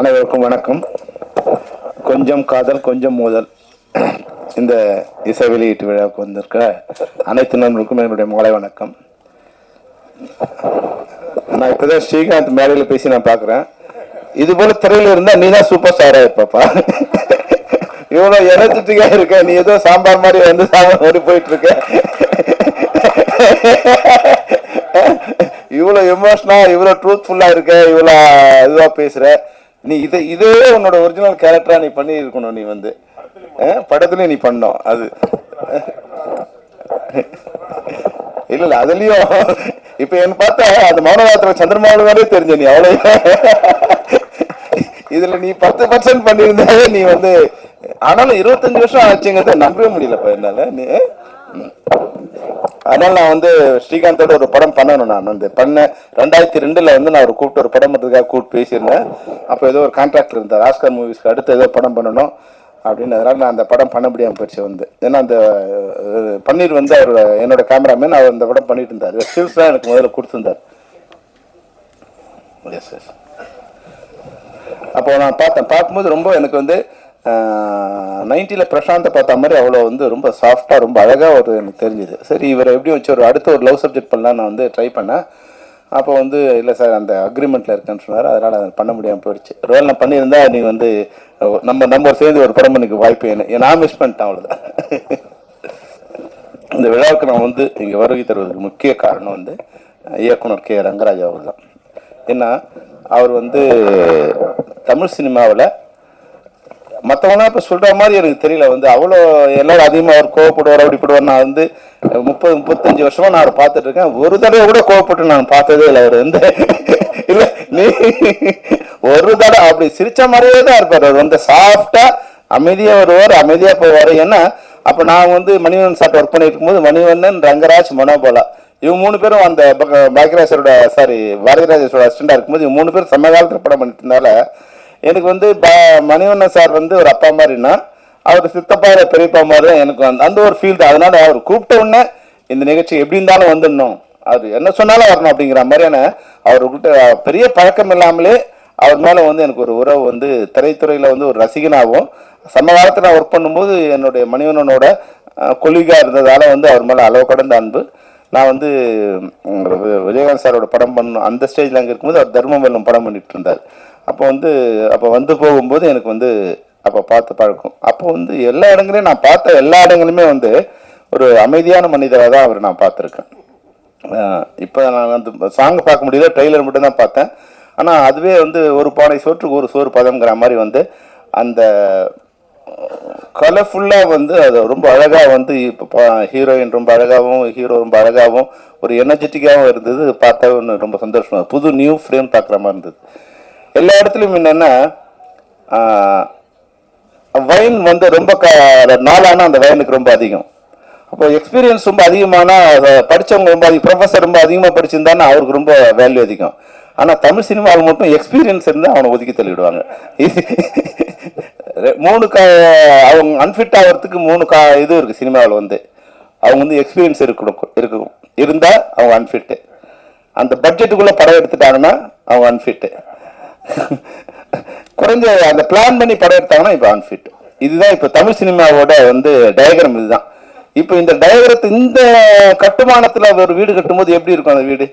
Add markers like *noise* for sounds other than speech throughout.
அனைவருக்கும் வணக்கம். கொஞ்சம் காதல் கொஞ்சம் மோதல். இந்த இசை வெளியீட்டு விழாவுக்கு வந்திருக்க அனைத்து நண்பர்களுக்கும் என்னுடைய மாலை வணக்கம். நான் இப்போதான் ஸ்ரீகாந்த் மேடையில் பேசி நான் பார்க்குறேன் இது போல திரையில் இருந்தால் நீ தான் சூப்பர் ஸ்டாராக இருப்பாப்பா. இவ்வளோ எனர்ஜெட்டிக்காக இருக்க நீ ஏதோ சாம்பார் மாதிரி வந்து சாம்பார் மாதிரி போயிட்டு இருக்க இவ்வளோ எமோஷனாக இவ்வளோ ட்ரூத்ஃபுல்லாக இருக்க இவ்வளோ இதுவாக பேசுகிறேன் நீ இதை இதே உன்னோட ஒரிஜினல் கேரக்டரா நீ பண்ணி இருக்கணும் நீ வந்து. படத்துலயும் நீ பண்ணோம் அது. இல்ல இல்ல அதுலயும் இப்ப என்ன பார்த்தா அந்த மௌனவாத்திர சந்திரமாவளி மாதிரியே தெரிஞ்ச நீ அவ்வளவு. இதுல நீ பத்து பர்சன்ட் பண்ணியிருந்தாலே நீ வந்து ஆனாலும் இருபத்தஞ்சு வருஷம் ஆச்சுங்கிறத நம்பவே முடியலப்பா என்னால நீ அதனால நான் வந்து ஸ்ரீகாந்தோட ஒரு படம் பண்ணணும் நான் வந்து. பண்ணேன் ரெண்டாயிரத்தி ரெண்டுல வந்து நான் ஒரு கூப்பிட்டு ஒரு படம் பண்ணுறதுக்காக கூப்பிட்டு பேசியிருந்தேன். அப்போ ஏதோ ஒரு கான்ட்ராக்ட் இருந்தார் ஆஸ்கர் மூவிஸ்க்கு அடுத்து ஏதோ படம் பண்ணணும் அப்படின்னு. அதனால நான் அந்த படம் பண்ண முடியாமல் போயிடுச்சு வந்து. ஏன்னா அந்த பன்னீர் வந்து அவரோட என்னோட கேமராமேன் அவர் அந்த படம் பண்ணிட்டு இருந்தார். ஸ்டில்ஸ் தான் எனக்கு முதல்ல கொடுத்துருந்தார். எஸ் எஸ் அப்போ நான் பார்த்தேன். பார்க்கும்போது ரொம்ப எனக்கு வந்து நைன்ட்டியில் பிரசாந்தை பார்த்த மாதிரி அவ்வளோ வந்து ரொம்ப சாஃப்டாக ரொம்ப அழகாக ஒரு எனக்கு தெரிஞ்சுது. சரி இவரை எப்படி வச்சு ஒரு அடுத்த ஒரு லவ் சப்ஜெக்ட் பண்ணலாம் நான் வந்து ட்ரை பண்ணேன். அப்போ வந்து இல்லை சார் அந்த அக்ரிமெண்ட்டில் இருக்கேன்னு சொன்னார். அதனால் அதை பண்ண முடியாமல் போயிடுச்சு. ஒருவேளை நான் பண்ணியிருந்தா நீ வந்து நம்ம நம்ம சேர்ந்து ஒரு படம் பண்ணிக்க வாய்ப்பு என்ன? நான் மிஸ் பண்ணிட்டேன் அவ்வளோதான் இந்த விழாவுக்கு நான் வந்து இங்கே வருகை தருவதற்கு முக்கிய காரணம் வந்து இயக்குனர் கே. ரங்கராஜ் அவர் தான் ஏன்னா அவர் வந்து தமிழ் சினிமாவில் மற்றவங்களாம் இப்போ சொல்கிற மாதிரி எனக்கு தெரியல. வந்து அவ்வளோ எல்லாரும் அதிகமாக அவர் கோவப்படுவார் அப்படிப்படுவார் நான் வந்து முப்பது முப்பத்தஞ்சு வருஷமாக நான் அவரை பார்த்துட்டு இருக்கேன். ஒரு தடவை கூட கோவப்பட்டு நான் பார்த்ததே இல்லை அவர். வந்து இல்லை நீ ஒரு தடவை அப்படி சிரித்த மாதிரியே தான் இருப்பார். அவர் வந்து சாஃப்டாக அமைதியாக வருவார் அமைதியாக போவார். ஏன்னா அப்போ நான் வந்து மணிவண்ணன் சாப்பிட்டு ஒர்க் பண்ணிட்டு இருக்கும்போது மணிவண்ணன் ரங்கராஜ் மனோபாலா இவங்க மூணு பேரும் அந்த பக- பாக்யராஜரோட சாரி பாரதிராஜரோட அசிஸ்டண்டாக இருக்கும்போது இவங்க மூணு பேரும் சமகாலத்தில் படம் பண்ணிட்டு இருந்தால எனக்கு வந்து மணிவண்ணன் சார் வந்து ஒரு அப்பா மாதிரின்னா அவர் சித்தப்பா இல்லை பெரியப்பா மாதிரி தான் எனக்கு அந்த- அந்த ஒரு ஃபீல் தான். அதனால அவர் கூப்பிட்ட உடனே இந்த நிகழ்ச்சி எப்படி இருந்தாலும் வந்துடணும். அது என்ன சொன்னாலும் வரணும் அப்படிங்கிற மாதிரியான அவர்கிட்ட பெரிய பழக்கம் இல்லாமலே அவர் மேலே வந்து எனக்கு ஒரு உறவு வந்து திரைத்துறையில் வந்து ஒரு ரசிகனாகவும் சமகாலத்தில் நான் ஒர்க் பண்ணும்போது என்னுடைய மணிவண்ணனோட கொலிகா இருந்ததால் வந்து அவர் மேலே அளவு கடந்த அன்பு. நான் வந்து விஜயகாந்த் சாரோட படம் பண்ணணும் அந்த ஸ்டேஜில் அங்கே இருக்கும்போது அவர் தர்மம் வெல்லும் படம் பண்ணிட்டு இருந்தார். அப்போ வந்து அப்போ வந்து போகும்போது எனக்கு வந்து அப்போ பார்த்து பழக்கம். அப்போ வந்து எல்லா இடங்களையும் நான் பார்த்த எல்லா இடங்களுமே வந்து ஒரு அமைதியான மனிதராக தான் அவர் நான் பார்த்துருக்கேன். இப்போ நான் வந்து சாங் பார்க்க முடியல ட்ரெய்லர் மட்டும்தான் பார்த்தேன். ஆனால் அதுவே வந்து ஒரு பானை சோற்றுக்கு ஒரு சோறு பதம்ங்கிற மாதிரி வந்து அந்த கலர்ஃபுல்லாக வந்து அது ரொம்ப அழகாக வந்து இப்போ ஹீரோயின் ரொம்ப அழகாகவும் ஹீரோ ரொம்ப அழகாகவும் ஒரு எனர்ஜெட்டிக்காகவும் இருந்தது. பார்த்தா ஒன்று ரொம்ப சந்தோஷமாக புது நியூ ஃப்ரேம் பார்க்குற மாதிரி இருந்தது. எல்லா இடத்துலையும் என்னென்னா வயன் வந்து ரொம்ப க நாளான அந்த வயனுக்கு ரொம்ப அதிகம். அப்போ எக்ஸ்பீரியன்ஸ் ரொம்ப அதிகமான படித்தவங்க ரொம்ப அதிகம் ப்ரொஃபஸர் ரொம்ப அதிகமாக படிச்சிருந்தானா அவருக்கு ரொம்ப வேல்யூ அதிகம். ஆனால் தமிழ் சினிமாவில் மட்டும் எக்ஸ்பீரியன்ஸ் இருந்தால் அவனை ஒதுக்கி தள்ளிவிடுவாங்க மூணு கா அவங்க அன்ஃபிட் ஆகிறதுக்கு மூணு கா இது இருக்குது சினிமாவில் வந்து. அவங்க வந்து எக்ஸ்பீரியன்ஸ் இருக்கணும் இருக்கும் இருந்தால் அவங்க அன்ஃபிட்டு அந்த பட்ஜெட்டுக்குள்ளே படம் எடுத்துட்டாங்கன்னா அவங்க அன்ஃபிட்டு *laughs* குறைஞ்ச அந்த பிளான் பண்ணி படம் எடுத்தாங்கன்னா இப்போ அன்ஃபிட் இதுதான் இப்போ தமிழ் சினிமாவோட வந்து டயக்ராம் இதுதான். இப்போ இந்த டயக்ரத்து இந்த கட்டுமானத்தில் ஒரு வீடு கட்டும்போது எப்படி இருக்கும் அந்த வீடு?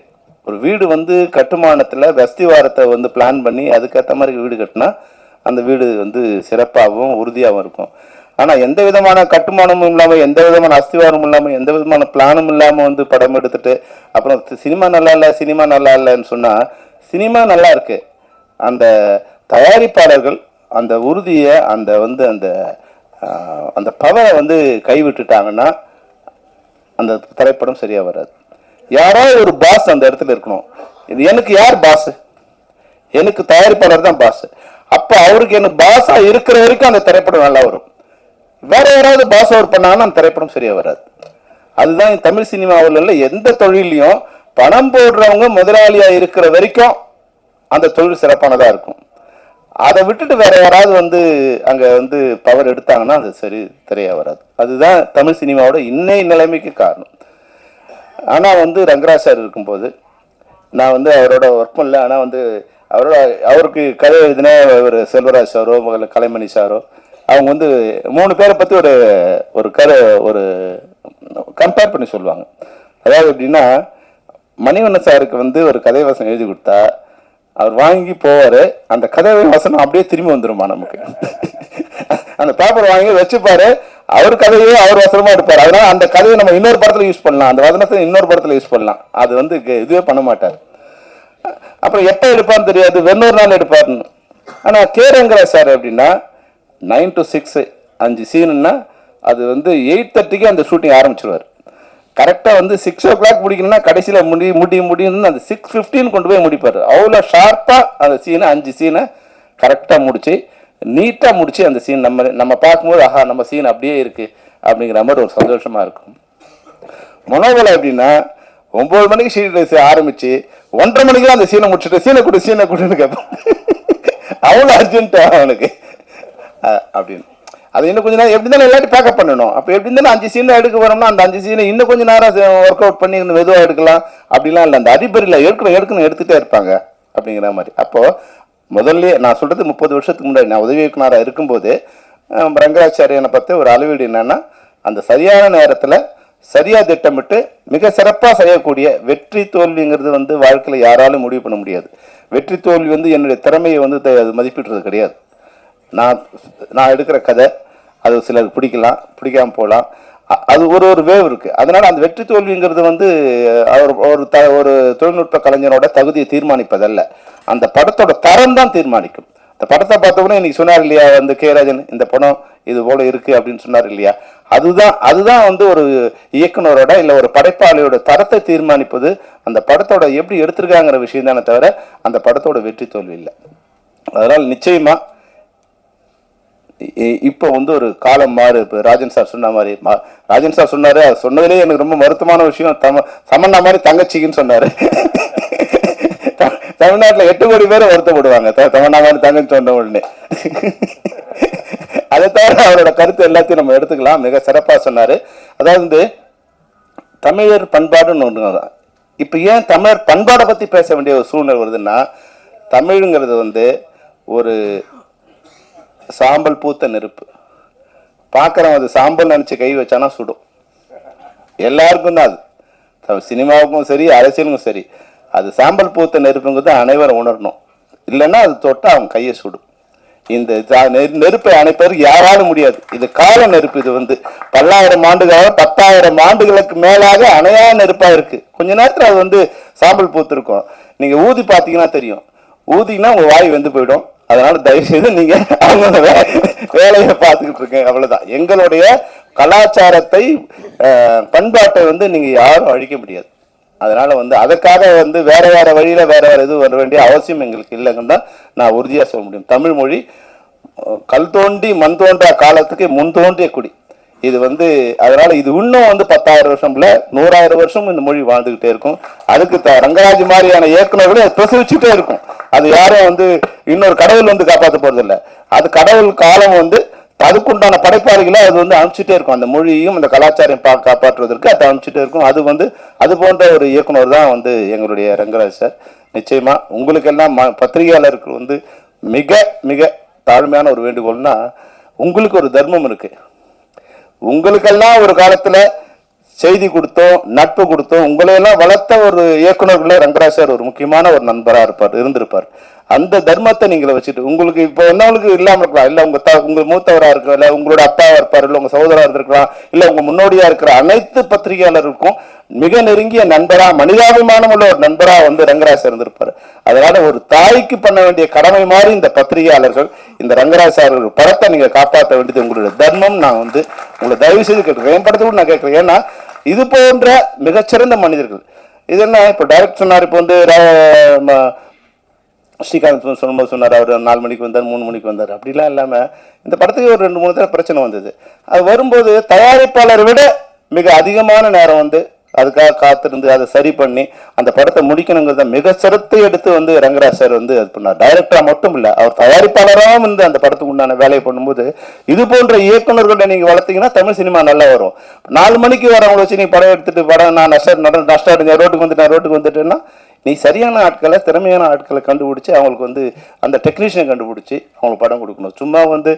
ஒரு வீடு வந்து கட்டுமானத்தில் வஸ்திவாரத்தை வந்து பிளான் பண்ணி அதுக்கேற்ற மாதிரி வீடு கட்டினா அந்த வீடு வந்து சிறப்பாகவும் உறுதியாகவும் இருக்கும். ஆனால் எந்த விதமான கட்டுமானமும் இல்லாமல் எந்த விதமான அஸ்திவாரமும் இல்லாமல் எந்த விதமான பிளானும் இல்லாமல் வந்து படம் எடுத்துட்டு அப்புறம் சினிமா நல்லா இல்லை சினிமா நல்லா இல்லைன்னு சொன்னால் சினிமா நல்லா இருக்குது அந்த தயாரிப்பாளர்கள் அந்த உறுதியை அந்த வந்து அந்த அந்த பவரை வந்து கைவிட்டுட்டாங்கன்னா அந்த திரைப்படம் சரியாக வராது. யாரோ ஒரு பாஸ் அந்த இடத்துல இருக்கணும். இது எனக்கு யார் பாஸ் எனக்கு தயாரிப்பாளர் தான் பாஸ் அப்போ அவருக்கு எனக்கு பாஸாக இருக்கிற வரைக்கும் அந்த திரைப்படம் நல்லா வரும். வேற யாராவது பாஸ் ஓவர் பண்ணாங்கன்னா அந்த திரைப்படம் சரியாக வராது. அதுதான் தமிழ் சினிமாவில் எந்த தொழிலையும் பணம் போடுறவங்க முதலாளியாக இருக்கிற வரைக்கும் அந்த தொழில் சிறப்பானதாக இருக்கும். அதை விட்டுட்டு வேற யாராவது வந்து அங்கே வந்து பவர் எடுத்தாங்கன்னா அது சரி திரையாக வராது. அதுதான் தமிழ் சினிமாவோட இன்னைய நிலைமைக்கு காரணம். ஆனால் வந்து ரங்கராஜ் சார் இருக்கும்போது நான் வந்து அவரோட ஒர்க் பண்ணல. ஆனால் வந்து அவரோட அவருக்கு கதை எழுதினா ஒரு செல்வராஜ் சாரோ இல்லை கலைமணி சாரோ அவங்க வந்து மூணு பேரை பற்றி ஒரு ஒரு கரு ஒரு கம்பேர் பண்ணி சொல்லுவாங்க. அதாவது எப்படின்னா மணிவண்ணன் சாருக்கு வந்து ஒரு கதை வசனம் எழுதி கொடுத்தா அவர் வாங்கி போவார் அந்த கதை வசனம் அப்படியே திரும்பி வந்துருமா நமக்கு. அந்த பேப்பர் வாங்கி வச்சுப்பாரு அவர் கதையே அவர் வசனமா எடுப்பார். அதனால அந்த கதையை நம்ம இன்னொரு படத்தில் யூஸ் பண்ணலாம். அந்த வசனத்தை இன்னொரு படத்தில் யூஸ் பண்ணலாம். அது வந்து இதுவே பண்ண மாட்டார். அப்புறம் எப்போ எடுப்பான்னு தெரியாது வெண்ணூறு நாள் எடுப்பார்னு ஆனால் கேரங்கிற சார் அப்படின்னா நைன் டு சிக்ஸ் அஞ்சு சீனுன்னா அது வந்து எயிட் தேர்ட்டிக்கு அந்த ஷூட்டிங் ஆரம்பிச்சிருவார். கரெக்டாக வந்து சிக்ஸ் ஓ கிளாக் முடிக்கணும்னா கடைசியில் முடி முடி முடியும்னு அந்த சிக்ஸ் ஃபிஃப்டின் கொண்டு போய் முடிப்பார். அவ்வளோ ஷார்ப்பாக அந்த சீனை அஞ்சு சீனை கரெக்டாக முடிச்சு நீட்டாக முடிச்சு அந்த சீன் நம்ம நம்ம பார்க்கும்போது ஆஹா நம்ம சீன் அப்படியே இருக்குது அப்படிங்கிற மாதிரி ஒரு சந்தோஷமாக இருக்கும். மனோபலம் எப்படின்னா ஒம்பது மணிக்கு சீன் ஆரம்பித்து ஒன்றரை மணிக்கு அந்த சீனை முடிச்சுட்டு சீனை கொடு சீனை கொடுன்னு கேட்பான் அவ்வளோ அர்ஜென்ட்டாக அவனுக்கு. அப்படின்னு. அது இன்னும் கொஞ்ச நேரம் எப்படி இருந்தாலும் எல்லாத்தையும் பேக்கப் பண்ணணும். அப்போ எப்படி இருந்தாலும் அஞ்சு சீன் எடுக்க வரோம்னா அந்த அஞ்சு சீனை இன்னும் கொஞ்சம் நேரம் ஒர்க் அவுட் பண்ணி இன்னும் மெதுவாக எடுக்கலாம். அப்படிலாம் இல்லை. அந்த அடிப்படையில் எடுக்கணும் எடுக்கணும் எடுத்துகிட்டே இருப்பாங்க அப்படிங்கிற மாதிரி. அப்போது முதல்ல நான் சொல்கிறது முப்பது வருஷத்துக்கு முன்னாடி நான் உதவி இயக்குனராக இருக்கும்போது ரங்கராச்சாரியனை பார்த்து ஒரு அளவீடு என்னென்னா அந்த சரியான நேரத்தில் சரியா திட்டமிட்டு மிக சிறப்பாக செய்யக்கூடிய வெற்றி தோல்விங்கிறது வந்து வாழ்க்கையில் யாராலும் முடிவு பண்ண முடியாது. வெற்றி தோல்வி வந்து என்னுடைய திறமையை வந்து த- அது மதிப்பிடுறது கிடையாது. நான் நான் எடுக்கிற கதை அது சிலருக்கு பிடிக்கலாம் பிடிக்காமல் போகலாம். அ- அது ஒரு ஒரு வேவ் இருக்குது அதனால் அந்த வெற்றி தோல்விங்கிறது வந்து அவர் ஒரு த ஒரு தொழில்நுட்ப கலைஞரோட தகுதியை தீர்மானிப்பதல்ல. அந்த படத்தோட தரம் தான் தீர்மானிக்கும். இந்த படத்தை பார்த்த இன்னைக்கு சொன்னார் இல்லையா வந்து கே ராஜன் இந்த படம் இது போல இருக்குது அப்படின்னு சொன்னார் இல்லையா? அதுதான் அதுதான் வந்து ஒரு இயக்குனரோட இல்லை ஒரு படைப்பாளியோட தரத்தை தீர்மானிப்பது அந்த படத்தோட எப்படி எடுத்திருக்காங்கிற விஷயம் தானே தவிர அந்த படத்தோட வெற்றி தோல்வி இல்லை. அதனால் நிச்சயமாக இப்போ வந்து ஒரு காலம் மாறு. இப்போ ராஜன் சார் சொன்ன மாதிரி மா- ராஜன் சார் சொன்னாரு அது சொன்னதுலேயே எனக்கு ரொம்ப வருத்தமான விஷயம். தம சமண்ணா மாதிரி தங்கச்சிக்குன்னு சொன்னாரு. *laughs* தமிழ்நாட்டில் எட்டு கோடி பேர் வருத்தப்படுவாங்க. த- மாதிரி தங்கச்சி சொன்ன உடனே. *laughs* அதை தவிர அவரோட கருத்து எல்லாத்தையும் நம்ம எடுத்துக்கலாம். மிக சிறப்பாக சொன்னார். அதாவது வந்து தமிழர் பண்பாடுன்னு ஒன்று தான் இப்போ ஏன் தமிழர் பண்பாடை பற்றி பேச வேண்டிய ஒரு சூழ்நிலை வருதுன்னா தமிழுங்கிறது வந்து ஒரு சாம்பல் பூத்த நெருப்பு. பார்க்குறவன் அது சாம்பல் நினச்சி கை வச்சானா சுடும். எல்லாருக்கும் தான் அது. சினிமாவுக்கும் சரி அரசியலுக்கும் சரி அது சாம்பல் பூத்த நெருப்புங்கிறது அனைவரும் உணரணும். இல்லைன்னா அது தொட்டால் அவன் கையை சுடும். இந்த நெருப்பை அணைப்பதற்கு யாராலும் முடியாது. இது கால நெருப்பு இது வந்து. பல்லாயிரம் ஆண்டுகளாக பத்தாயிரம் ஆண்டுகளுக்கு மேலாக அணையா நெருப்பாக இருக்கு. கொஞ்ச நேரத்தில் அது வந்து சாம்பல் பூத்திருக்கும். நீங்கள் ஊதி பார்த்தீங்கன்னா தெரியும். ஊதிங்கன்னா உங்கள் வாய் வந்து போயிடும். அதனால தயவு செய்து நீங்க அவங்க வே- வேலையை பார்த்துக்கிட்டு இருக்கீங்க அவ்வளவுதான். எங்களுடைய கலாச்சாரத்தை பண்பாட்டை வந்து நீங்க யாரும் அழிக்க முடியாது. அதனால வந்து அதுக்காக வந்து வேற வேற வழியில வேற வேற இது வர வேண்டிய அவசியம் எங்களுக்கு இல்லைங்கன்னு தான் நான் உறுதியா சொல்ல முடியும். தமிழ் மொழி கல் தோண்டி மண் தோன்றா காலத்துக்கு முன் தோன்றிய குடி. இது வந்து அதனால இது இன்னும் வந்து பத்தாயிரம் வருஷம்ல நூறாயிரம் வருஷம் இந்த மொழி வாழ்ந்துகிட்டே இருக்கும். அதுக்கு த- ரங்கராஜ் மாதிரியான இயக்குநர்களும் பிரசவிச்சுட்டே இருக்கும். அது யாரும் வந்து இன்னொரு கடவுள் வந்து காப்பாற்ற போறதில்ல. அது கடவுள் காலம் வந்து அதுக்குண்டான படைப்பாளிகளை அது வந்து அனுப்பிச்சிட்டே இருக்கும். அந்த மொழியையும் அந்த கலாச்சாரம் பா காப்பாற்றுவதற்கு அதை அனுப்பிச்சிட்டே இருக்கும். அது வந்து அது போன்ற ஒரு இயக்குனர் தான் வந்து எங்களுடைய ரங்கராஜ் சார். நிச்சயமா உங்களுக்கெல்லாம் ம பத்திரிகையாளருக்கு வந்து மிக மிக தாழ்மையான ஒரு வேண்டுகோள்னா உங்களுக்கு ஒரு தர்மம் இருக்குது உங்களுக்கெல்லாம் ஒரு காலத்தில் செய்தி கொடுத்தோம் நட்பு கொடுத்தோம். உங்களையெல்லாம் வளர்த்த ஒரு இயக்குநர்களே ரங்கராஜ் சார் ஒரு முக்கியமான ஒரு நண்பராக இருப்பார் இருந்திருப்பார். அந்த தர்மத்தை நீங்கள வச்சுட்டு உங்களுக்கு இப்போ என்னவங்களுக்கு இல்லாமல் இருக்கலாம். இல்லை உங்க த உங்க மூத்தவராக இருக்கலாம் இல்லை உங்களோட அப்பாவா இருப்பார் இல்லை உங்க சகோதரா இருந்திருக்கலாம் இல்லை உங்க முன்னோடியா இருக்கிற அனைத்து பத்திரிகையாளருக்கும் மிக நெருங்கிய நண்பரா மனிதாபிமானம் உள்ள ஒரு நண்பரா வந்து ரங்கராஜ் இருந்திருப்பாரு. அதனால ஒரு தாய்க்கு பண்ண வேண்டிய கடமை மாதிரி இந்த பத்திரிகையாளர்கள் இந்த ரங்கராஜ் சார் படத்தை நீங்க காப்பாற்ற வேண்டியது உங்களுடைய தர்மம். நான் வந்து உங்களை தயவு செய்து கேட்கிறேன் என் படத்தை கூட நான் கேட்கிறேன். ஏன்னா இது போன்ற மிகச்சிறந்த மனிதர்கள் இது என்ன இப்போ டைரக்ட் சொன்னார் இப்போ வந்து ம- ஸ்ரீகாந்த் சொல்லும்போது சொன்னார் அவர் நாலு மணிக்கு வந்தார் மூணு மணிக்கு வந்தார். அப்படிலாம் இல்லாமல் இந்த படத்துக்கு ஒரு ரெண்டு மூணு தடவை பிரச்சனை வந்தது. அது வரும்போது தயாரிப்பாளரை விட மிக அதிகமான நேரம் வந்து அதுக்காக காத்திருந்து அதை சரி பண்ணி அந்த படத்தை முடிக்கணுங்கிறத மிக சிரத்தை எடுத்து வந்து ரங்கராஜ் சார் வந்து அது பண்ணார். டைரக்டராக மட்டும் இல்லை அவர் தயாரிப்பாளராகவும் வந்து அந்த படத்துக்கு உண்டான வேலையை பண்ணும்போது இது போன்ற இயக்குனர்களை நீங்கள் வளர்த்தீங்கன்னா தமிழ் சினிமா நல்லா வரும். நாலு மணிக்கு வரவங்களை வச்சு நீ படம் எடுத்துட்டு படம் நான் நஷ்டம் நட நஷ்டம் அடைஞ்சேன் ரோட்டுக்கு வந்துட்டேன் ரோட்டுக்கு வந்துட்டேன்னா நீ சரியான ஆட்களை திறமையான ஆட்களை கண்டுபிடிச்சி அவங்களுக்கு வந்து அந்த டெக்னீஷியனை கண்டுபிடிச்சி அவங்களுக்கு படம் கொடுக்கணும். சும்மா வந்து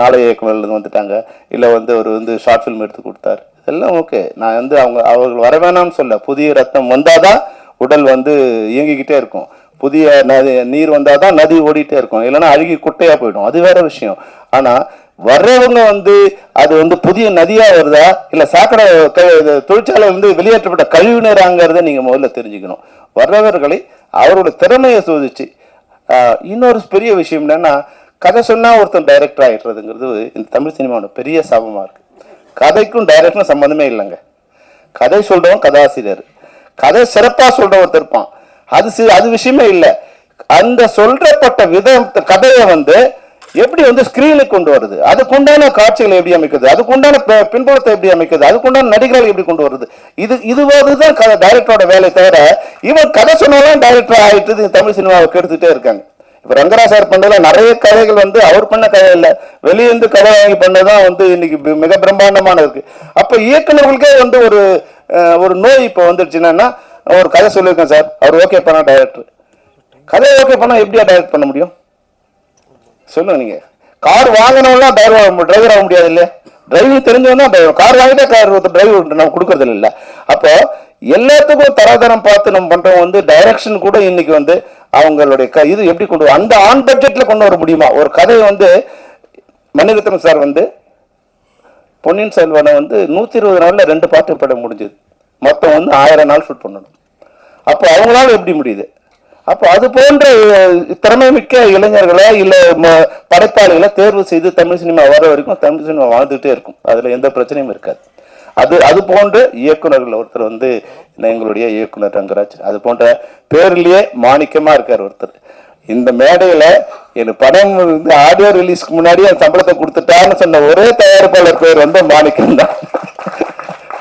நாளைய இயக்குநர்லேருந்து வந்துட்டாங்க. இல்லை வந்து ஒரு வந்து ஷார்ட் ஃபிலிம் எடுத்து கொடுத்தாரு. இதெல்லாம் ஓகே நான் வந்து அவங்க அவர்கள் வர வேணாம்னு சொல்ல. புதிய ரத்தம் வந்தால் தான் உடல் வந்து இயங்கிக்கிட்டே இருக்கும். புதிய நதி நீர் வந்தால் தான் நதி ஓடிட்டே இருக்கும். இல்லைன்னா அழுகி குட்டையாக போயிடும். அது வேற விஷயம். ஆனால் வர்றவங்க வந்து அது வந்து புதிய நதியாக வருதா? இல்லை சாக்கடை தொழிற்சாலை வந்து வெளியேற்றப்பட்ட கழிவு நீராங்கிறத நீங்கள் முதல்ல தெரிஞ்சுக்கணும். வர்றவர்களை அவரோட திறமையை சோதிச்சு இன்னொரு பெரிய விஷயம் என்னன்னா கதை சொன்னால் ஒருத்தன் டைரக்டர் ஆயிடுறதுங்கிறது இந்த தமிழ் சினிமாவோட பெரிய சாபமா இருக்கு. கதைக்கும் டைரக்டரும் சம்மந்தமே இல்லைங்க. கதை சொல்றவன் கதாசிரியர். கதை சிறப்பா சொல்றவன் திருப்பான் இருப்பான். அது அது விஷயமே இல்லை. அந்த சொல்றப்பட்ட விதம் கதையை வந்து எப்படி வந்து ஸ்கிரீனுக்கு கொண்டு வருது? அதுக்குண்டான காட்சிகளை எப்படி அமைக்குது? அதுக்குண்டான பின்புலத்தை எப்படி அமைக்குது? அதுக்குண்டான நடிகர்களை எப்படி கொண்டு வருது? இது இது தான் டைரக்டரோட வேலை தவிர இவன் கதை சொன்னாலும் டைரக்டர் ஆகிட்டு தமிழ் சினிமாவை கெடுத்துட்டே இருக்காங்க. இப்ப ரங்கராஜ் சார் பண்ணதுல நிறைய கதைகள் வந்து அவர் பண்ண கதை இல்லை. வெளியிருந்து கதை வாங்கி பண்ணதான் வந்து இன்னைக்கு மிக பிரம்மாண்டமான இருக்கு அப்ப இயக்குனர்களுக்கே வந்து ஒரு ஒரு நோய் இப்ப வந்துருச்சு. ஒரு கதை சொல்லியிருக்கேன் சார். அவர் ஓகே பண்ணா டைரக்டர் கதை ஓகே பண்ணா எப்படியா டைரக்ட் பண்ண முடியும்? சொல்லுங்க நீங்க. கார் வாங்கினவங்க டிரைவர் டிரைவர் ஆக முடியாது இல்லையா டிரைவிங் தெரிஞ்சவங்க டிரைவர் கார் வாங்கிட்டா கார் ஒருத்தர் டிரைவர் நம்ம கொடுக்கறது இல்லை. அப்போ எல்லாத்துக்கும் தராதரம் பார்த்து நம்ம பண்றவங்க வந்து டைரக்ஷன் கூட இன்னைக்கு வந்து அவங்களுடைய க இது எப்படி கொண்டு அந்த ஆன் பட்ஜெட்ல கொண்டு வர முடியுமா? ஒரு கதையை வந்து மணிரத்னம் சார் வந்து பொன்னியின் செல்வனை வந்து நூற்றி இருபது நாளில் ரெண்டு பாட்டு படம் முடிஞ்சுது. மொத்தம் வந்து ஆயிரம் நாள் ஷூட் பண்ணணும். அப்போ அவங்களால எப்படி முடியுது? அப்போ அது போன்ற திறமை மிக்க இளைஞர்களை இல்லை ம- படைப்பாளிகளை தேர்வு செய்து தமிழ் சினிமா வர வரைக்கும் தமிழ் சினிமா வாழ்ந்துட்டே இருக்கும். அதில் எந்த பிரச்சனையும் இருக்காது. அது அது போன்ற இயக்குனர்கள் ஒருத்தர் வந்து எங்களுடைய இயக்குனர் ரங்கராஜ் அது போன்ற பேர்லயே மாணிக்கமா இருக்கார் ஒருத்தர். இந்த மேடையில என் படம் வந்து ஆடியோ ரிலீஸ்க்கு முன்னாடி என் சம்பளத்தை கொடுத்துட்டான்னு சொன்ன ஒரே தயாரிப்பாளர் பேர் வந்து மாணிக்கம் தான்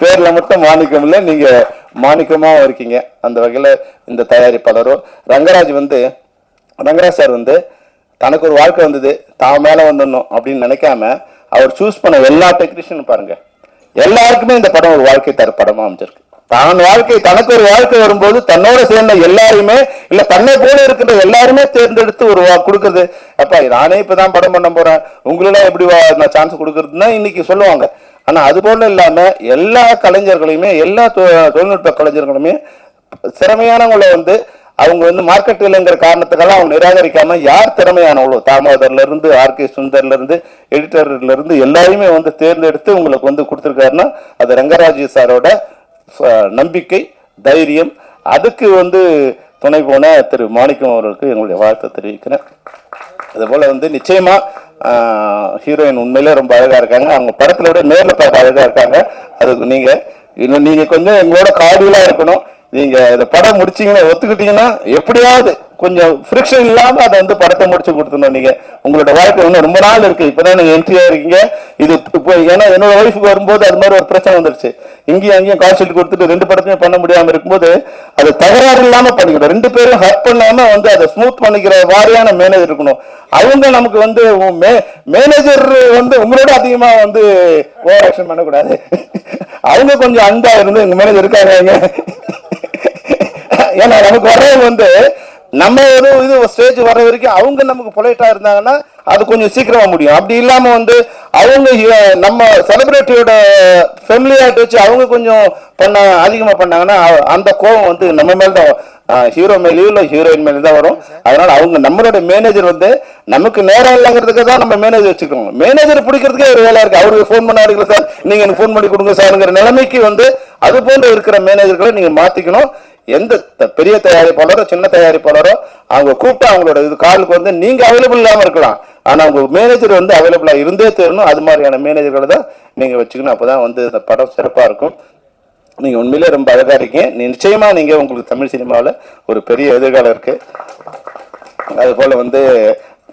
பேர்ல மட்டும் மாணிக்கம் இல்லை நீங்க மாணிக்கமா இருக்கீங்க. அந்த வகையில இந்த தயாரிப்பாளரும் ரங்கராஜ் வந்து ரங்கராஜ் சார் வந்து தனக்கு ஒரு வாழ்க்கை வந்தது தான் மேல வந்துடணும் அப்படின்னு நினைக்காம அவர் சூஸ் பண்ண எல்லா டெக்னீஷியனும் பாருங்க. எல்லாருக்குமே இந்த படம் ஒரு வாழ்க்கை தர படமா அமைஞ்சிருக்கு. தான் வாழ்க்கை தனக்கு ஒரு வாழ்க்கை வரும்போது தன்னோட சேர்ந்த எல்லாருமே இல்ல தன்னை போல இருக்கிற எல்லாருமே தேர்ந்தெடுத்து ஒரு வா- கொடுக்குறது. அப்பா நானே இப்பதான் படம் பண்ண போறேன். உங்களெல்லாம் எப்படி வா- நான் சான்ஸ் கொடுக்கறதுன்னா இன்னைக்கு சொல்லுவாங்க. ஆனால் அது போல இல்லாமல் எல்லா கலைஞர்களையுமே எல்லா தொ- தொழில்நுட்ப கலைஞர்களுமே திறமையானவங்களை வந்து அவங்க வந்து மார்க்கெட் இல்லைங்கிற காரணத்துக்கெல்லாம் அவங்க நிராகரிக்காம யார் திறமையானவங்களோ தாமோதர்ல இருந்து ஆர்கே சுந்தர்ல இருந்து எடிட்டர்ல இருந்து வந்து தேர்ந்தெடுத்து உங்களுக்கு வந்து கொடுத்துருக்காருன்னா அது ரங்கராஜ் சாரோட நம்பிக்கை தைரியம். அதுக்கு வந்து துணை போன திரு மாணிக்கம் அவர்களுக்கு எங்களுடைய வாழ்த்தை தெரிவிக்கிறேன். அதுபோல் வந்து நிச்சயமாக ஹீரோயின் உண்மையிலே ரொம்ப அழகா இருக்காங்க. அவங்க படத்தில் விட நேரில் பார்க்க அழகா இருக்காங்க. அதுக்கு நீங்க இன்னும் நீங்க கொஞ்சம் எங்களோட காடியலா இருக்கணும். நீங்க இந்த படம் முடிச்சீங்கன்னா ஒத்துக்கிட்டீங்கன்னா எப்படியாவது கொஞ்சம் ஃப்ரிக்ஷன் இல்லாமல் அதை வந்து படத்தை முடிச்சு கொடுத்துடணும் நீங்க. உங்களோட வாழ்க்கை இன்னும் ரொம்ப நாள் இருக்கு. இப்பதான் நீங்கள் என்ட்ரியா இருக்கீங்க இது இப்போ ஏன்னா என்னோட ஒய்ஃபுக்கு வரும்போது அது மாதிரி ஒரு பிரச்சனை வந்துருச்சு. இங்கேயும் அங்கேயும் காசு எடுத்து கொடுத்துட்டு ரெண்டு படத்தையும் பண்ண முடியாம இருக்கும்போது அது தகராறு இல்லாம பண்ணிக்கணும். ரெண்டு பேரும் ஹர்ட் பண்ணாம வந்து அதை ஸ்மூத் பண்ணிக்கிற வாரியான மேனேஜர் இருக்கணும். அவங்க நமக்கு வந்து மேனேஜர் வந்து உங்களோட அதிகமா வந்து ஓவர் ஆக்ஷன் பண்ணக்கூடாது. அவங்க கொஞ்சம் அன்பா இருந்து எங்க மேனேஜர் இருக்காங்க ஏன்னா நமக்கு வர்றவங்க வந்து நம்ம ஒரு இது ஸ்டேஜ் வர வரைக்கும் அவங்க நமக்கு பொலைட்டா இருந்தாங்கன்னா அது கொஞ்சம் சீக்கிரமா முடியும். அப்படி இல்லாம வந்து அவங்க நம்ம செலிபிரிட்டியோட ஃபெமிலியாட்டு வச்சு அவங்க கொஞ்சம் பண்ண அதிகமா பண்ணாங்கன்னா அந்த கோபம் வந்து நம்ம மேல தான் ஹீரோ மேலேயும் இல்லை ஹீரோயின் மேலே தான் வரும் அதனால அவங்க நம்மளோட மேனேஜர் வந்து நமக்கு நேரம் இல்லைங்கிறதுக்கு தான் நம்ம மேனேஜர் வச்சுக்கோங்க மேனேஜர் பிடிக்கிறதுக்கே ஒரு வேலை இருக்கு. அவருக்கு ஃபோன் பண்ணாருங்களா சார் நீங்க எனக்கு ஃபோன் பண்ணி கொடுங்க சார்ங்கிற நிலைமைக்கு வந்து அது போன்ற இருக்கிற மேனேஜர்களை நீங்க மாத்திக்கணும். எந்த பெரிய தயாரிப்பாளரோ சின்ன தயாரிப்பாளரோ அவங்க கூப்பிட்டு அவங்களோட இது காலுக்கு வந்து நீங்க அவைலபிள் இல்லாம இருக்கலாம். ஆனால் உங்கள் மேனேஜர் வந்து அவைலபிளாக இருந்தே தரணும். அது மாதிரியான மேனேஜர்களை தான் நீங்கள் வச்சுக்கணும். அப்போ தான் வந்து இந்த படம் சிறப்பாக இருக்கும். நீங்கள் உண்மையிலே ரொம்ப அழகாக இருக்கீங்க. நிச்சயமாக நீங்கள் உங்களுக்கு தமிழ் சினிமாவில் ஒரு பெரிய எதிர்காலம் இருக்குது அது வந்து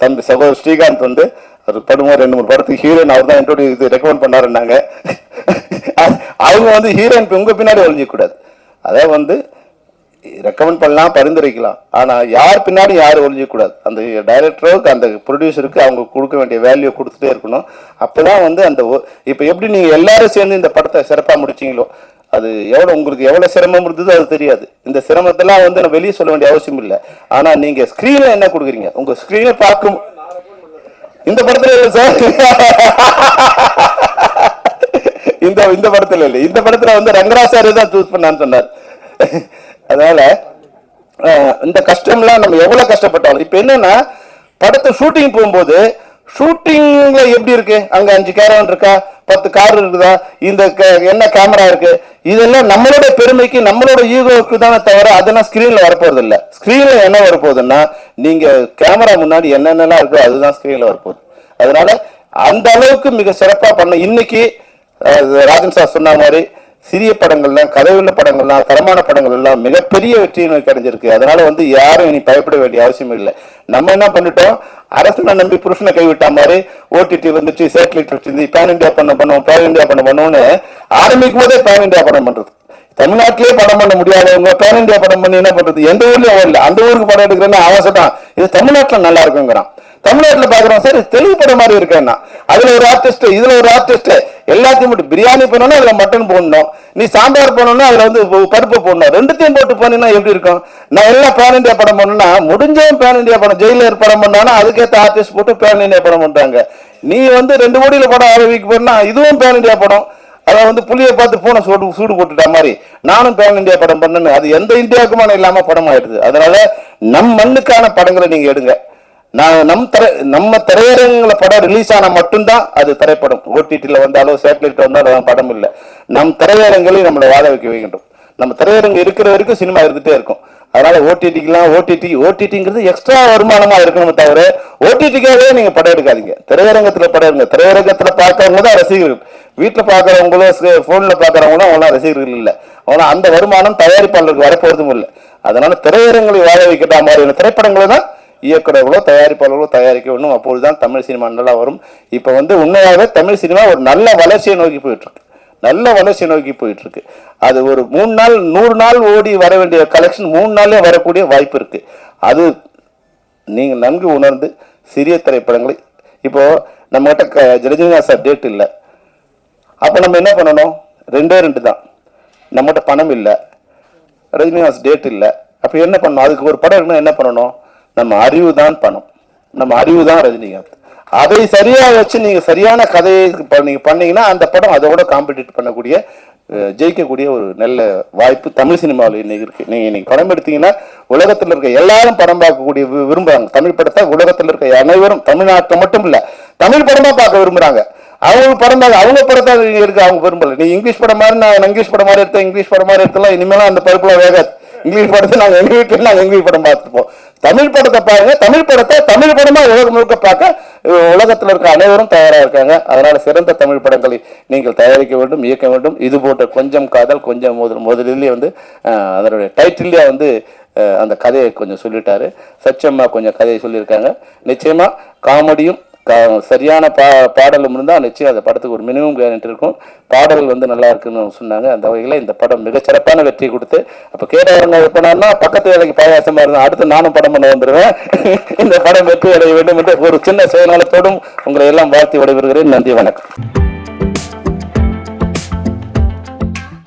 தம்பி சகோதரர் ஸ்ரீகாந்த் வந்து ஒரு படம் ரெண்டு மூணு படத்துக்கு ஹீரோயின் அவர் தான் இன்ட்ரோடியூஸ் இது ரெக்கமெண்ட் பண்ணாருன்னாங்க. அவங்க வந்து ஹீரோயின் உங்கள் பின்னாடி ஒழிஞ்சிக்கூடாது அதை வந்து ரெக்கமெண்ட் பண்ணலாம் பரிந்துரைக்கலாம். ஆனால் யார் பின்னாடி யாரும் ஒழிஞ்சிக்கூடாது அந்த டைரக்டருக்கு அந்த ப்ரொடியூசருக்கு அவங்க கொடுக்க வேண்டிய வேல்யூ கொடுத்துட்டே இருக்கணும். அப்பதான் வந்து அந்த இப்போ எப்படி நீங்கள் எல்லாரும் சேர்ந்து இந்த படத்தை சிறப்பாக முடிச்சிங்களோ அது எவ்வளோ உங்களுக்கு எவ்வளோ சிரமம் இருந்ததோ அது தெரியாது. இந்த சிரமத்தெல்லாம் வந்து நான் வெளியே சொல்ல வேண்டிய அவசியம் இல்லை. ஆனால் நீங்கள் ஸ்க்ரீனில் என்ன கொடுக்குறீங்க? உங்கள் ஸ்க்ரீனை பார்க்கும் இந்த படத்தில் இல்லை சார் இந்த இந்த படத்தில் இல்லை. இந்த படத்தில் வந்து ரங்கராஜ் சார் தான் சூஸ் பண்ணான்னு சொன்னார். அதனால இந்த கஷ்டம்லாம் நம்ம எவ்வளோ கஷ்டப்பட்டாலும் இப்போ என்னன்னா படத்தை ஷூட்டிங் போகும்போது ஷூட்டிங்ல எப்படி இருக்கு? அங்க அஞ்சு கேரவன் இருக்கா? பத்து கார் இருக்குதா? இந்த என்ன கேமரா இருக்கு? இதெல்லாம் நம்மளோட பெருமைக்கு நம்மளோட ஈகோவுக்கு தானே தவிர அதெல்லாம் ஸ்கிரீன்ல வரப்போறது இல்ல ஸ்கிரீன்ல என்ன வரப்போகுதுன்னா நீங்க கேமரா முன்னாடி என்னென்னலாம் இருக்கோ அதுதான் ஸ்கிரீன்ல வரப்போகுது. அதனால அந்த அளவுக்கு மிக சிறப்பா பண்ண இன்னைக்கு ராஜன் சார் சொன்ன மாதிரி சிறிய படங்கள்லாம் கதையுள்ள படங்கள்லாம் தரமான படங்கள் எல்லாம் மிகப்பெரிய வெற்றியை நோக்கி அடைஞ்சிருக்கு. அதனால வந்து யாரும் இனி பயப்பட வேண்டிய அவசியம் இல்லை. நம்ம என்ன பண்ணிட்டோம்? அரசனை நம்பி புருஷனை கைவிட்ட மாதிரி ஓடிடி வந்துச்சு சேட்டலைட் வச்சிருந்து பேன் இண்டியா பண்ண பண்ணுவோம் பேன் இண்டியா பண்ண பண்ணுவோம்னு ஆரம்பிக்கும் போதே பேன் இண்டியா படம் பண்றது. தமிழ்நாட்டிலே படம் பண்ண முடியாதவங்க பேன் இந்தியா படம் பண்ணி என்ன பண்றது? எந்த ஊர்லயும் வரல அந்த ஊருக்கு படம் எடுக்கிறேன்னு அவசரம் தான் இது தமிழ்நாட்டில் நல்லா இருக்குங்கிறான். தமிழ்நாட்டில் பாக்குறோம் சரி தெலுங்கு படம் மாதிரி இருக்கேன்னா அதுல ஒரு ஆர்டிஸ்ட் இதுல ஒரு ஆர்டிஸ்ட் எல்லாத்தையும் போட்டு பிரியாணி பண்ணணும் அதுல மட்டன் போடணும். நீ சாம்பார் பண்ணணும் அதுல வந்து பருப்பு போடணும். ரெண்டுத்தையும் போட்டு பண்ணினா எப்படி இருக்கும்? நான் எல்லாம் பேன் இந்தியா படம் பண்ணணும்னா முடிஞ்சவன் பேன் இந்தியா படம் ஜெயிலர் படம் பண்ணானா அதுக்கேற்ற ஆர்டிஸ்ட் போட்டு பேன் இந்தியா படம் பண்றாங்க. நீ வந்து ரெண்டு கோடியில படம் ஆரம்பிக்க போனா இதுவும் பேன் இந்தியா படம். அதை வந்து புளியை பார்த்து பூனை சூடு சூடு போட்டுட்ட மாதிரி. நானும் பேன் இந்தியா படம் பண்ணேன்னு அது எந்த இந்தியாவுக்குமான இல்லாமல் படம் ஆயிடுது. அதனால நம் மண்ணுக்கான படங்களை நீங்கள் எடுங்க. நான் நம் திரை நம்ம திரையரங்குல படம் ரிலீஸ் ஆனால் மட்டும்தான் அது திரைப்படம். ஓடிடியில் வந்தாலும் சேட்டலைட் வந்தாலும் படம் இல்லை. நம் திரையரங்களை நம்மளை வாழ வைக்க வேண்டும். நம்ம திரையரங்கு இருக்கிற வரைக்கும் சினிமா இருந்துகிட்டே இருக்கும். அதனால ஓடிடிக்கெல்லாம் ஓடிடி ஓடிடிங்கிறது எக்ஸ்ட்ரா வருமானமாக இருக்கணுமே தவிர ஓடிடிக்காகவே நீங்கள் படம் எடுக்காதீங்க. திரையரங்கத்தில் படம் எடுங்க. திரையரங்கத்தில் பார்க்கறவங்க தான் ரசிகர்கள். வீட்டில் பாக்குறவங்களும் ஃபோனில் பார்க்குறவங்களும் அவங்களாம் ரசிகர்கள் இல்லை. அவனா அந்த வருமானம் தயாரிப்பாளருக்கு வரப்போறதும் இல்லை. அதனால திரையரங்களை வாழ வைக்கிற மாதிரியான திரைப்படங்களை தான் இயக்குநர்களோ தயாரிப்பாளர்களோ தயாரிக்க வேண்டும். அப்பொழுதுதான் தமிழ் சினிமா நல்லா வரும். இப்போ வந்து உண்மையாகவே தமிழ் சினிமா ஒரு நல்ல வளர்ச்சியை நோக்கி போயிட்டுருக்கு. நல்ல வளர்ச்சியை நோக்கி போயிட்டு இருக்கு அது ஒரு மூணு நாள் நூறு நாள் ஓடி வர வேண்டிய கலெக்ஷன் மூணு நாளே வரக்கூடிய வாய்ப்பு இருக்கு. அது நீங்கள் நன்கு உணர்ந்து சிறிய திரைப்படங்களை இப்போ நம்மகிட்ட க ரஜினிகாந்த் சார் டேட் இல்லை. அப்போ நம்ம என்ன பண்ணணும்? ரெண்டே ரெண்டு தான். நம்மகிட்ட பணம் இல்லை. ரஜினிகாந்த் டேட் இல்லை. அப்போ என்ன பண்ணணும்? அதுக்கு ஒரு படம் இருக்குன்னா என்ன பண்ணணும்? நம்ம அறிவு தான் பணம். நம்ம அறிவு தான் ரஜினிகாந்த் அதை சரியாக வச்சு நீங்கள் சரியான கதையை நீங்கள் பண்ணீங்கன்னா அந்த படம் அதோட காம்படிட் பண்ணக்கூடிய ஜெயிக்கக்கூடிய ஒரு நல்ல வாய்ப்பு தமிழ் சினிமாவில் இன்னைக்கு இருக்குது நீங்கள் இன்னைக்கு படம் எடுத்தீங்கன்னா உலகத்தில் இருக்க எல்லாரும் படம் பார்க்கக்கூடிய விரும்புகிறாங்க தமிழ் படத்தை உலகத்தில் இருக்க அனைவரும் தமிழ்நாட்டில் மட்டும் இல்லை தமிழ் படமாக பார்க்க விரும்புகிறாங்க அவங்க பிறந்தாங்க அவங்க படத்தை இங்கே இருக்குது அவங்க விரும்பல. நீ இங்கிலீஷ் படம் மாதிரி நான் இங்கிலீஷ் படம் மாதிரி எடுத்தேன் இங்கிலீஷ் படம் மாதிரி எடுத்தலாம் இனிமேலாம் அந்த பருப்புலாம் வேகாது. இங்கிலீஷ் படத்தை நாங்கள் எங்கள் வீட்டில் நாங்கள் இங்கிலீஷ் படம் பார்த்துப்போம். தமிழ் படத்தை பாருங்க தமிழ் படத்தை தமிழ் படமாக உலகம் முழுக்க பார்க்க உலகத்தில் இருக்க அனைவரும் தயாராக இருக்காங்க. அதனால் சிறந்த தமிழ் படங்களை நீங்கள் தயாரிக்க வேண்டும் இயக்க வேண்டும். இது போட்ட கொஞ்சம் காதல் கொஞ்சம் முதல் முதலிலே வந்து அதனுடைய டைட்டிலே வந்து அந்த கதையை கொஞ்சம் சொல்லிட்டாரு. சச்சம்மா கொஞ்சம் கதையை சொல்லியிருக்காங்க. நிச்சயமாக காமெடியும் சரியான பா பாடலும் இருந்தால் நிச்சயம் அந்த படத்துக்கு ஒரு மினிமம் கேரண்டி இருக்கும். பாடல் வந்து நல்லா இருக்குன்னு சொன்னாங்க. அந்த வகையில் இந்த படம் மிகச்சிறப்பான வெற்றி கொடுத்து அப்போ கேட்டவங்க எப்படின்னா பக்கத்து வேலைக்கு பாயாசமாக இருந்தால் அடுத்து நானும் படம் பண்ண வந்துடுவேன் இந்த படம் வெற்றி அடைய வேண்டும் என்று ஒரு சின்ன சுயநலத்தோடும் உங்களை எல்லாம் வாழ்த்தி விடைபெறுகிறேன். நன்றி வணக்கம்.